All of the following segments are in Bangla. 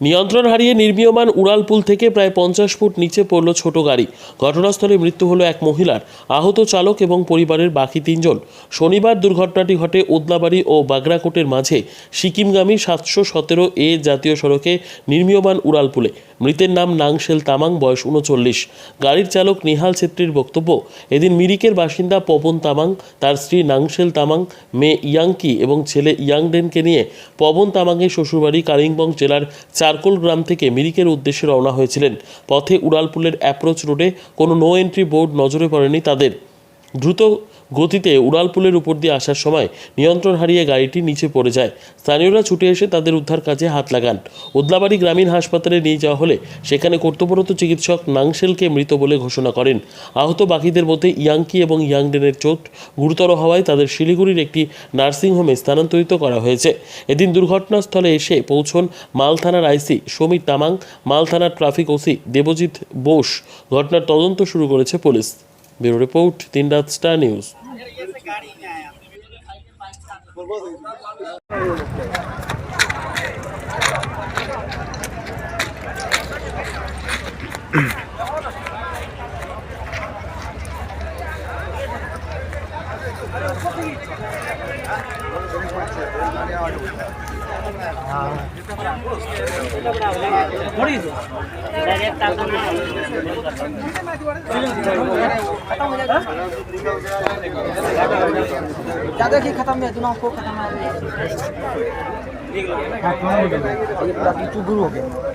নিয়ন্ত্রণ হারিয়ে নির্মীয়মান উড়ালপুল থেকে প্রায় পঞ্চাশ ফুট নিচে পড়ল ছোট গাড়ি। ঘটনাস্থলে মৃত্যু হলো এক মহিলার, আহত চালক এবং পরিবারের বাকি তিনজন। শনিবার দুর্ঘটনাটি ঘটে ওদলাবাড়ি ও বাগরাকোটের মাঝে। সিকিমগামী সাতশো সতেরো এ জাতীয় সড়কে নির্মীয়মান উড়ালপুলে মৃতের নাম নাংশেল তামাং, বয়স উনচল্লিশ। গাড়ির চালক নিহাল ছেত্রীর বক্তব্য, এদিন মিরিকের বাসিন্দা পবন তামাং, তার স্ত্রী নাংশেল তামাং, মেয়ে ইয়াংকি এবং ছেলে ইয়াংডেনকে নিয়ে পবন তামাংয়ের শ্বশুরবাড়ি কালিম্পং জেলার চারকোল গ্রাম থেকে মিরিকের উদ্দেশ্যে রওনা হয়েছিলেন। পথে উড়ালপুলের অ্যাপ্রোচ রোডে কোনো নো এন্ট্রি বোর্ড নজরে পড়েনি তাদের। দ্রুত গতিতে উড়ালপুলের উপর দিয়ে আসার সময় নিয়ন্ত্রণ হারিয়ে গাড়িটি নিচে পড়ে যায়। স্থানীয়রা ছুটে এসে তাদের উদ্ধার কাজে হাত লাগান। উদলাবাড়ি গ্রামীণ হাসপাতালে নিয়ে যাওয়া হলে সেখানে কর্তব্যরত চিকিৎসক নাংশেলকে মৃত বলে ঘোষণা করেন। আহত বাকিদের মধ্যে ইয়াংকি এবং ইয়াংডেনের চোট গুরুতর হওয়ায় তাদের শিলিগুড়ির একটি নার্সিংহোমে স্থানান্তরিত করা হয়েছে। এদিন দুর্ঘটনাস্থলে এসে পৌঁছন মাল থানার আইসি সমীর তামাং মাল থানার ট্রাফিক ওসি দেবজিৎ বোস। ঘটনার তদন্ত শুরু করেছে পুলিশ। ব্যুরো রিপোর্ট তিন রাত স্টার নিউজ। ज्यादा की खत्म है दोनों को खत्म है हाँ, खत्म हो गया। ये पूरा बीचू गुरु हो गया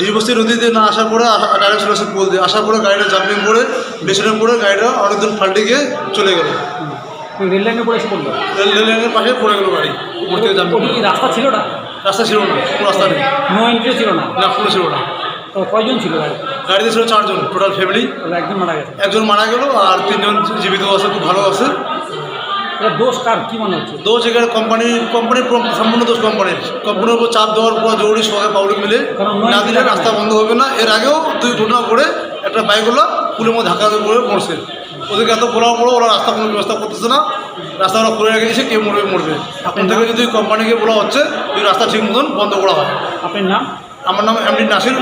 ডিবস্তি নদীতে না আসার পরে ডাইরেক্ট চলে আসে পুল দিয়ে আসার পরে গাড়িটা জাম্পিং করে পেছনে পড়ে গাড়িটা অনেকদিন পাল্টে গিয়ে চলে গেল। রেল লাইনে পড়ে এসে পড়ল? রেল লাইনের পাশে পড়ে গেল গাড়ি। উপর থেকে জাম্পিং রাস্তা ছিল না রাস্তা ছিল না কোনো রাস্তা নেই। নো এন্ট্রি ছিল না? না কোনো ছিল না। তো কয়জন ছিল গাড়ি? গাড়িতে ছিল চারজন টোটাল ফ্যামিলি একজন মারা গেছে। একজন মারা গেল আর তিনজন জীবিত আছে খুব ভালো আছে। দোষ কার? কি মনে হচ্ছে? দোষ এখানে কোম্পানি কোম্পানির সম্পূর্ণ দোষ কোম্পানির কোম্পানির উপর চাপ দেওয়ার পর জরুরি সবাই পাবলিক মিলে না দিলে রাস্তা বন্ধ হবে না। এর আগেও দুই ঘটনা করে একটা বাইকগুলো পুলের মধ্যে ধাক্কা পড়ে মরছে। ওদেরকে এত বলার পরও ওরা রাস্তা কোনো ব্যবস্থা করতেছে না। রাস্তা ওরা খুলে রেখে দিয়েছে কে মরবে মরবে। এখন থেকে যদি কোম্পানিকে বলা হচ্ছে এই রাস্তা ঠিক মতন বন্ধ করা হয়। আপনার নাম? আমার নাম এমডি নাসির